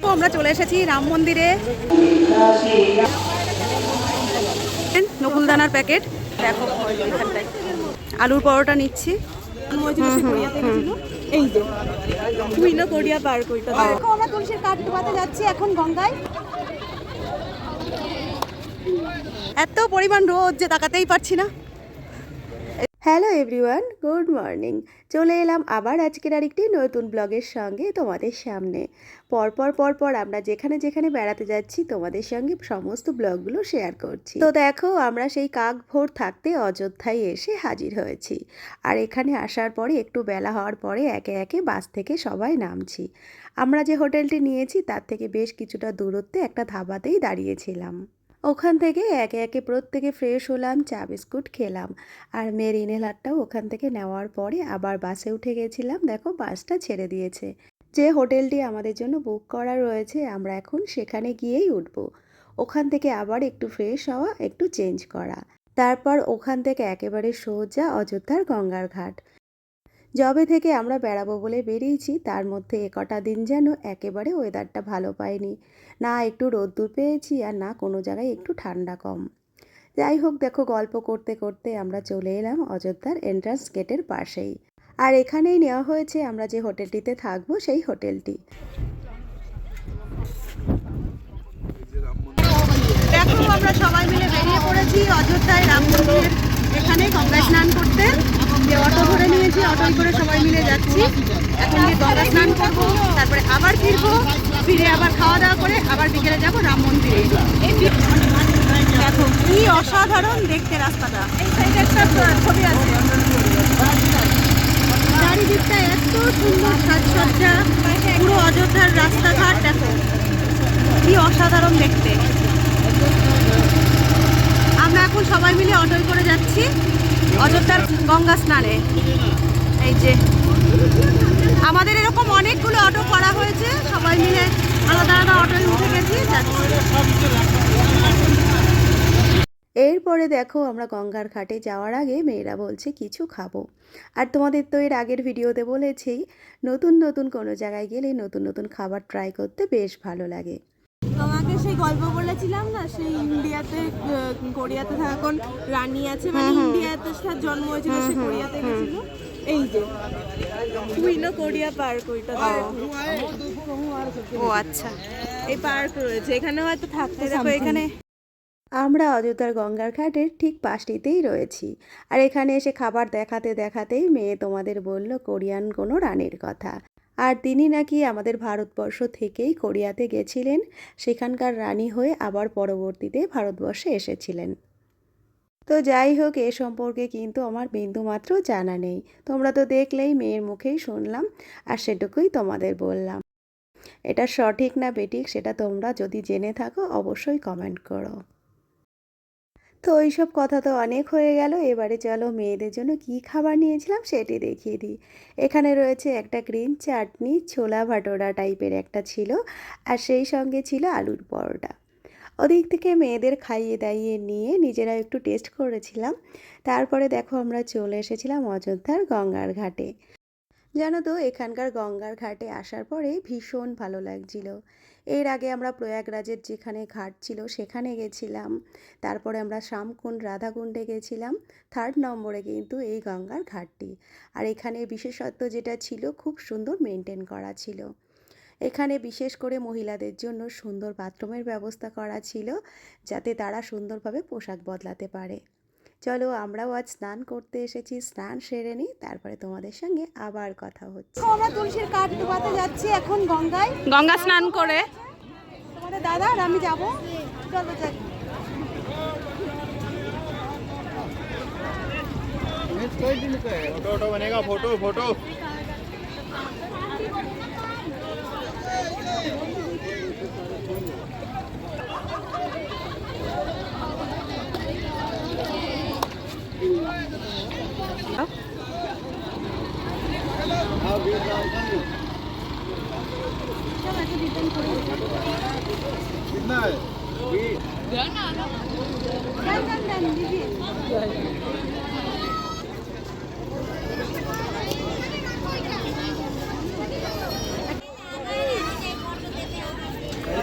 তো আমরা চলে এসেছি রাম মন্দিরে। নকুলদানার প্যাকেট। দেখো আলুর পরোটা নিচ্ছি। এই যে তুইলো কোরিয়া পার কইটা দেখো আমরা তুলসীর কাঠ ডুবাতে যাচ্ছি এখন গঙ্গায়। এত পরিমাণ রোদ যে তাকাতেই পারছি না। Hello everyone, good morning. চলে এলাম আবার আজকের আরেকটি নতুন ব্লগের সঙ্গে তোমাদের সামনে। পরপর পরপর আমরা যেখানে যেখানে বেড়াতে যাচ্ছি, তোমাদের সঙ্গে সমস্ত ব্লগগুলো শেয়ার করছি। তো দেখো, আমরা সেই কাক ভোর থাকতে অযোধ্যায় এসে হাজির হয়েছি। আর এখানে আসার পরে, একটু বেলা হওয়ার পরে একে একে বাস থেকে সবাই নামছি। আমরা যে হোটেলটি নিয়েছি, তার থেকে বেশ কিছুটা দূরত্বে একটা ধাবাতেই দাঁড়িয়েছিলাম। ওখান থেকে একে একে প্রত্যেকে ফ্রেশ হলাম, চা বিস্কুট খেলাম। আর মেয়ের ইনহেলারটাও ওখান থেকে নেওয়ার পরে আবার বাসে উঠে গেছিলাম। দেখো বাসটা ছেড়ে দিয়েছে। যে হোটেলটি আমাদের জন্য বুক করা রয়েছে, আমরা এখন সেখানে গিয়েই উঠব। ওখান থেকে আবার একটু ফ্রেশ হওয়া, একটু চেঞ্জ করা। তারপর ওখান থেকে একেবারে সোজা অযোধ্যার গঙ্গার ঘাট। যবে থেকে আমরা বেড়াবো বলে বেরিয়েছি, তার মধ্যে এ কটা দিন যেন একেবারে ওয়েদারটা ভালো পাইনি। না একটু রোদ্দুর পেয়েছি আর না কোনো জায়গায় একটু ঠান্ডা কম। যাই হোক, দেখো, গল্প করতে করতে আমরা চলে এলাম অযোধ্যার এন্ট্রান্স গেটের পাশেই। আর এখানেই নেওয়া হয়েছে আমরা যে হোটেলটিতে থাকব, সেই হোটেলটি। দেখো, আমরা সবাই মিলে বেরিয়ে পড়েছি অযোধ্যায় রাম মন্দিরের এখানে গঙ্গা স্নান করতে যে অটো ধরে নিয়েছি অটোয় করে সবাই মিলে যাচ্ছি। এখন গিয়ে গঙ্গা স্নান করব, তারপরে আবার ফিরবো, ফিরে আবার খাওয়া দাওয়া করে আবার বিকেলে যাব, রাম মন্দিরে। দেখো, কি অসাধারণ দেখতে রাস্তাটা। এই একটা ছবি আছে। চারিদিকটা এত সুন্দর সাজসজ্জা, পুরো অযোধ্যার রাস্তাঘাট, দেখো। কি অসাধারণ দেখতে। আমরা এখন সবাই মিলে অটোয় করে যাচ্ছি, অযোধ্যার গঙ্গা স্নানে। এই যে আমাদের এরকম অনেকগুলো অটো করা হয়েছে সবাই মিলে আলাদা আলাদা অটোয় উঠে গেছি এরপরে দেখো আমরা গঙ্গার ঘাটে যাওয়ার আগে মেয়েরা বলছে কিছু খাব। আর তোমাদের তো এর আগের ভিডিওতে বলেছি নতুন নতুন কোনো জায়গায় গেলে নতুন নতুন খাবার ট্রাই করতে বেশ ভালো লাগে। তোমাকে সেই গল্প বলেছিলাম না সেই ইন্ডিয়াতে কোরিয়াতে থাকা কোন রানী আছে মানে ইন্ডিয়াতে তার জন্ম হয়েছিল সে কোরিয়াতে গেছিল। এই যে তুইলো কোরিয়া পার্ক ওইটা ও। আচ্ছা। এই পার্ক রয়েছে এখানে হয়তো থাকতে দেখো এখানে আমরা অযোধ্যার গঙ্গার ঘাটের ঠিক পাশটিতেই রয়েছি। আর এখানে এসে খাবার দেখাতে দেখাতেই মেয়ে তোমাদের বলল কোরিয়ান কোনো রানীর কথা। আর তিনি নাকি আমাদের ভারতবর্ষ থেকেই কোরিয়াতে গেছিলেন সেখানকার রানী হয়ে আবার পরবর্তীতে ভারতবর্ষে এসেছিলেন। তো যাই হোক, এ সম্পর্কে কিন্তু আমার বিন্দুমাত্র জানা নেই। তোমরা তো দেখলেই মেয়ের মুখেই শুনলাম, আর সেটুকুই তোমাদের বললাম। এটা সঠিক না বেঠিক সেটা তোমরা যদি জেনে থাকো, অবশ্যই কমেন্ট করো। তো ওইসব কথা তো অনেক হয়ে গেল, এবারে চলো মেয়েদের জন্য কি খাবার নিয়েছিলাম সেটি দেখিয়ে দিই। এখানে রয়েছে একটা গ্রিন চাটনি, ছোলা ভাটোরা টাইপের একটা ছিল, আর সেই সঙ্গে ছিল আলুর পরোটা। ওদিক থেকে মেয়েদের খাইয়ে দাইয়ে নিয়ে নিজেরা একটু টেস্ট করেছিলাম। তারপরে দেখো আমরা চলে এসেছিলাম অযোধ্যার গঙ্গার ঘাটে। জানো তো, এখানকার গঙ্গার ঘাটে আসার পরে ভীষণ ভালো লাগছিল। এর আগে আমরা প্রয়াগরাজের যেখানে ঘাট ছিল সেখানে গেছিলাম। তারপরে আমরা শ্যামকুণ্ড, রাধাকুণ্ডে গেছিলাম। থার্ড নম্বরে কিন্তু এই গঙ্গার ঘাটটি। আর এখানে বিশেষত্ব যেটা ছিল, খুব সুন্দর মেনটেন করা ছিল। এখানে বিশেষ করে মহিলাদের জন্য সুন্দর বাথরুমের ব্যবস্থা করা ছিল যাতে তারা সুন্দরভাবে পোশাক বদলাতে পারে চলো আমরাও আজ স্নান করতে এসেছি স্নান সেরে নিই তারপরে তোমাদের সঙ্গে আবার কথা হচ্ছে তো আমরা তুলসীর কাঠ ডুবাতে যাচ্ছি এখন গঙ্গায় গঙ্গা স্নান করে তোমাদের দাদা আর আমি যাবো চলো যাই फोटो फोटो बनेगा फोटो फोटो कितना है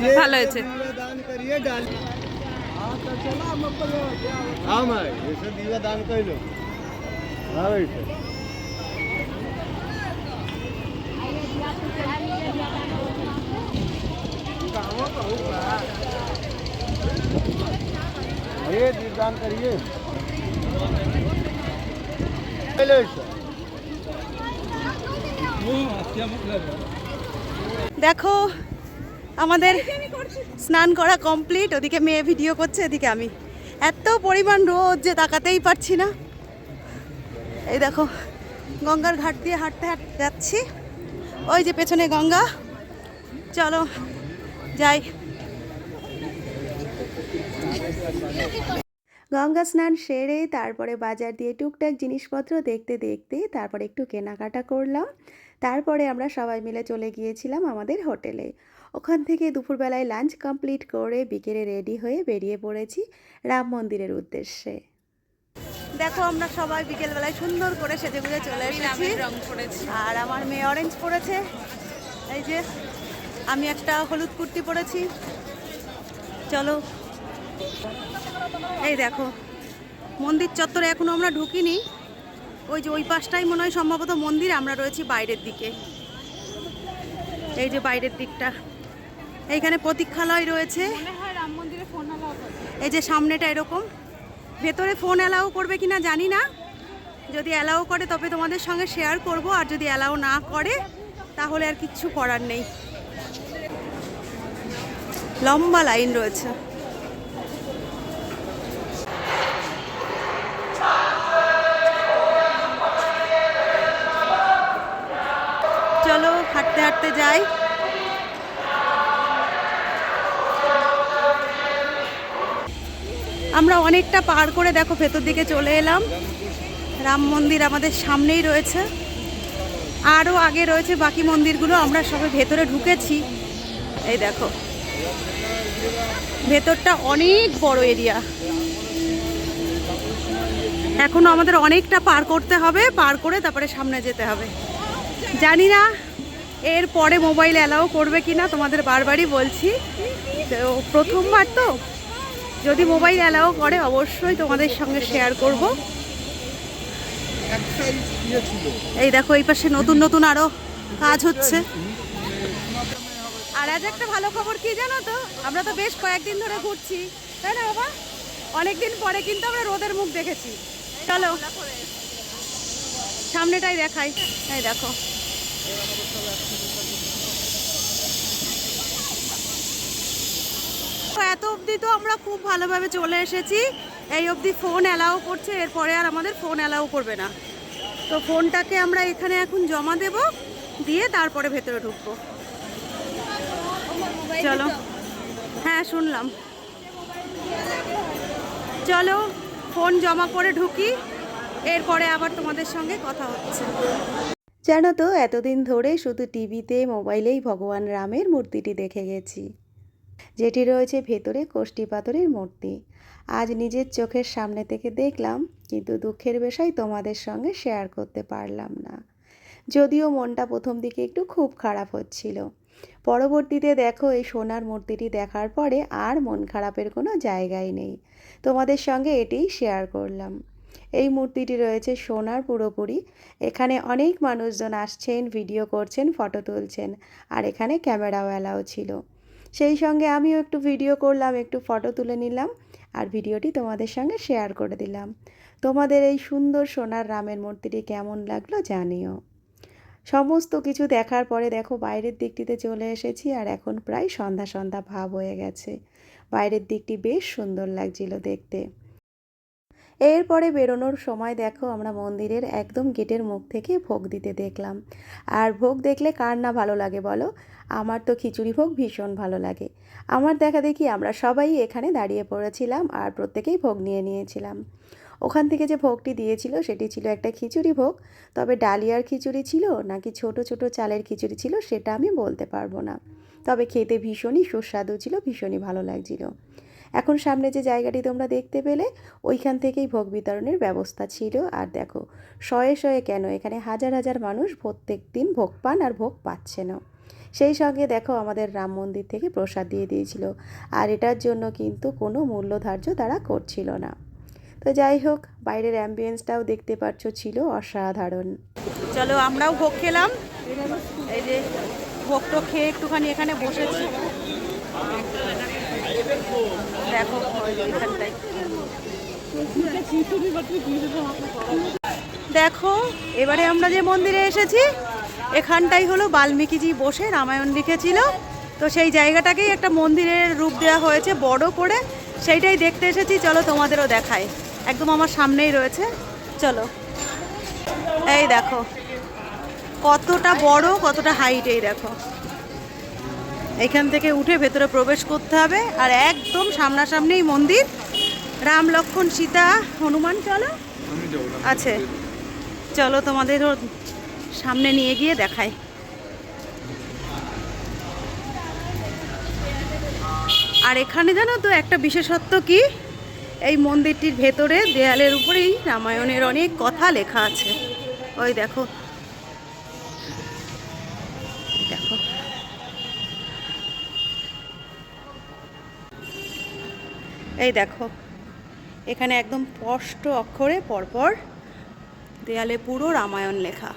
ভালো হয়েছে दान करिए डाल हाँ मैं ऐसे दीवा दान कर लो हाँ बैठे ये दीपदान करिए ले लो इसे। দেখো আমাদের স্নান করা কমপ্লিট, ওদিকে মেয়ে ভিডিও করছে, এদিকে আমি। এত পরিমাণ রোদ যে তাকাতেই পারছি না। এই দেখো, গঙ্গার ঘাট দিয়ে হাঁটতে হাঁটতে যাচ্ছি। ওই যে পেছনে গঙ্গা। চলো, যাই। গঙ্গা স্নান সেরে তারপরে বাজার দিয়ে টুকটাক জিনিসপত্র দেখতে দেখতে তারপরে একটু কেনাকাটা করলাম। তারপরে আমরা সবাই মিলে চলে গিয়েছিলাম আমাদের হোটেলে। ওখান থেকে দুপুরবেলায় লাঞ্চ কমপ্লিট করে বিকেলে রেডি হয়ে বেরিয়ে পড়েছি রাম মন্দিরের উদ্দেশ্যে। দেখো আমরা সবাই বিকেলবেলায় সুন্দর করে সেজে গুজে চলে এসেছি। রং করেছি আর আমার মেয়ে অরেঞ্জ পরেছে এই যে আমি একটা হলুদ কুর্তি পরেছি। চলো। এই দেখো মন্দির চত্বরে এখনও আমরা ঢুকিনি। ওই যে ওই পাশটাই মনে হয় সম্ভবত মন্দির আমরা রয়েছি বাইরের দিকে। এই যে বাইরের দিকটা। এইখানে প্রতীক্ষালয় রয়েছে। রাম মন্দিরে ফোন এই যে সামনেটা এরকম। ভেতরে ফোন অ্যালাউ করবে কিনা জানি না। যদি অ্যালাউ করে তবে তোমাদের সঙ্গে শেয়ার করব আর যদি অ্যালাউ না করে তাহলে আর কিচ্ছু করার নেই। লম্বা লাইন রয়েছে। হাঁটতে হাঁটতে যাই। আমরা অনেকটা পার করে দেখো ভেতর দিকে চলে এলাম। রাম মন্দির আমাদের সামনেই রয়েছে। আরও আগে রয়েছে বাকি মন্দিরগুলো, আমরা সবে ভেতরে ঢুকেছি। এই দেখো। ভেতরটা অনেক বড় এরিয়া। এখনও আমাদের অনেকটা পার করতে হবে, পার করে তারপরে সামনে যেতে হবে। জানি না এর পরে মোবাইল অ্যালাউ করবে কিনা তোমাদের বারবারই বলছি। তো প্রথমবার তো। যদি মোবাইল অ্যালাউ করে, অবশ্যই তোমাদের সঙ্গে শেয়ার করব। এই দেখো, এই পাশে নতুন নতুন আরও কাজ হচ্ছে। আর আজ একটা ভালো খবর কি জানো তো? আমরা তো বেশ কয়েকদিন ধরে ঘুরছি। তাই না বাবা? অনেকদিন পরে কিন্তু আমরা রোদের মুখ দেখেছি। চলো। সামনেটাই দেখাই। এই দেখো। এত অবধি তো আমরা খুব ভালোভাবে চলে এসেছি। এই অবধি ফোন অ্যালাউ করছে, এরপরে আর আমাদের ফোন অ্যালাউ করবে না। তো ফোনটাকে আমরা এখানে এখন জমা দেব, দিয়ে তারপরে ভেতরে ঢুকবো। চলো। হ্যাঁ শুনলাম। চলো ফোন জমা করে ঢুকি, এরপরে আবার তোমাদের সঙ্গে কথা হচ্ছে। জানো তো, এতদিন ধরে শুধু টিভিতে, মোবাইলেই ভগবান রামের মূর্তিটি দেখে গেছি। যেটি রয়েছে ভেতরে কোষ্ঠী পাথরের মূর্তি। আজ নিজের চোখের সামনে থেকে দেখলাম, কিন্তু দুঃখের বিষয় তোমাদের সঙ্গে শেয়ার করতে পারলাম না। যদিও মনটা প্রথম দিকে একটু খুব খারাপ হচ্ছিল। পরবর্তীতে দেখো, এই সোনার মূর্তিটি দেখার পরে আর মন খারাপের কোনো জায়গাই নেই। তোমাদের সঙ্গে এটিই শেয়ার করলাম। এই মূর্তিটি রয়েছে সোনার পুরোপুরি। এখানে অনেক মানুষজন আসছেন ভিডিও করছেন ফটো তুলছেন, আর এখানে ক্যামেরাও অ্যালাও ছিল। সেই সঙ্গে আমিও একটু ভিডিও করলাম, একটু ফটো তুলে নিলাম, আর ভিডিওটি তোমাদের সঙ্গে শেয়ার করে দিলাম। তোমাদের এই সুন্দর সোনার রামের মূর্তিটি কেমন লাগল জানিও। সমস্ত কিছু দেখার পরে দেখো বাইরের দিকটিতে চলে এসেছি, আর এখন প্রায় সন্ধ্যা সন্ধ্যা ভাব হয়ে গেছে। বাইরের দিকটি বেশ সুন্দর লাগছিল দেখতে। এরপরে বেরোনোর সময় দেখো আমরা মন্দিরের একদম গেটের মুখ থেকে ভোগ দিতে দেখলাম। আর ভোগ দেখলে কার না ভালো লাগে বলো? আমার তো খিচুড়ি ভোগ ভীষণ ভালো লাগে। আমার দেখা দেখি আমরা সবাই এখানে দাঁড়িয়ে পড়েছিলাম আর প্রত্যেকেই ভোগ নিয়ে নিয়েছিলাম। ওখান থেকে যে ভোগটি দিয়েছিল সেটি ছিল একটা খিচুড়ি ভোগ। তবে ডালিয়ার খিচুড়ি ছিল নাকি ছোট ছোট চালের খিচুড়ি ছিল সেটা আমি বলতে পারব না। তবে খেতে ভীষণই সুস্বাদু ছিল, ভীষণই ভালো লাগছিল। এখন সামনে যে জায়গাটি তোমরা দেখতে পেলে, ওইখান থেকেই ভোগ বিতরণের ব্যবস্থা ছিল। আর দেখো, শয়ে শয়ে কেন এখানে হাজার হাজার মানুষ প্রত্যেক দিন ভোগ পান আর ভোগ পাচ্ছে না সেই সঙ্গে দেখো, আমাদের রাম মন্দির থেকে প্রসাদ দিয়ে দিয়েছিল। আর এটার জন্য কিন্তু কোনো মূল্য ধার্য তারা করছিল না। তো যাই হোক, বাইরের অ্যাম্বিয়েন্সটাও দেখতে পাচ্ছ ছিল অসাধারণ। চলো আমরাও ভোগ খেলাম। এই যে ভোগ টোগ খেয়ে একটুখানি এখানে বসেছি। দেখো দেখো, এবারে আমরা যে মন্দিরে এসেছি, এখানটাই হলো বাল্মীকিজি বসে রামায়ণ লিখেছিল। তো সেই জায়গাটাকেই একটা মন্দিরের রূপ দেওয়া হয়েছে, বড় করে। সেইটাই দেখতে এসেছি, চলো তোমাদেরও দেখায় একদম আমার সামনেই রয়েছে, চলো। এই দেখো, কতটা বড়, কতটা হাইট এই দেখো। এখান থেকে উঠে ভেতরে প্রবেশ করতে হবে আর একদম সামনাসামনিই মন্দির। রাম লক্ষ্মণ সীতা হনুমান চলো। আছে চলো তোমাদের সামনে নিয়ে গিয়ে দেখাই। আর এখানে জানো তো একটা বিশেষত্ব কি? এই মন্দিরটির ভেতরে দেয়ালের উপরেই রামায়ণের অনেক কথা লেখা আছে। ওই দেখো। দেখো। এই দেখো। এখানে একদম স্পষ্ট অক্ষরে পরপর দেয়ালে পুরো রামায়ণ লেখা।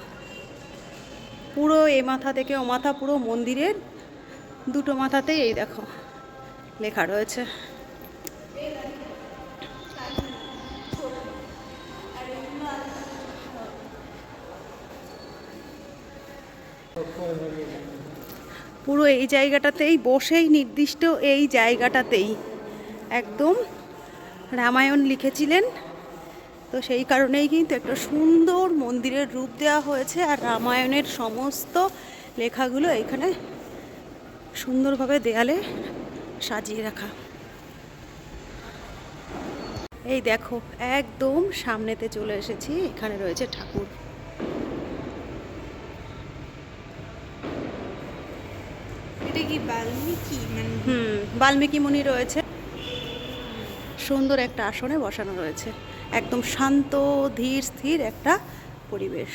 পুরো এ মাথা থেকে ও মাথা, পুরো মন্দিরের দুটো মাথাতেই এই দেখো লেখা রয়েছে। পুরো এই জায়গাটাতেই বসেই নির্দিষ্ট এই জায়গাটাতেই একদম রামায়ণ লিখেছিলেন। তো সেই কারণেই কিন্তু একটা সুন্দর মন্দিরের রূপ দেওয়া হয়েছে আর রামায়ণের সমস্ত লেখাগুলো এখানে সুন্দরভাবে দেয়ালে সাজিয়ে রাখা। এই দেখো একদম সামনেতে চলে এসেছি এখানে রয়েছে ঠাকুর। এটা কি বাল্মীকি মানে হুম বাল্মীকি মুনি রয়েছে। সুন্দর একটা আসনে বসানো রয়েছে। একদম শান্ত, ধীর, স্থির একটা পরিবেশ।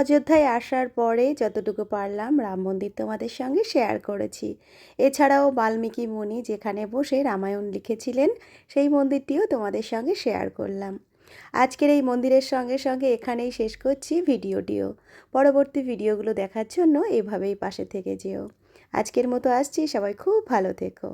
অযোধ্যায় আসার পরে যতটুকু পারলাম, রাম মন্দির তোমাদের সঙ্গে শেয়ার করেছি। এছাড়াও বাল্মীকি মুনি যেখানে বসে রামায়ণ লিখেছিলেন, সেই মন্দিরটিও তোমাদের সঙ্গে শেয়ার করলাম। আজকের এই মন্দিরের সঙ্গে সঙ্গে এখানেই শেষ করছি ভিডিওটিও। পরবর্তী ভিডিওগুলো দেখার জন্য এভাবেই পাশে থেকে যেও। আজকের মতো আসছি, সবাই খুব ভালো থেকো।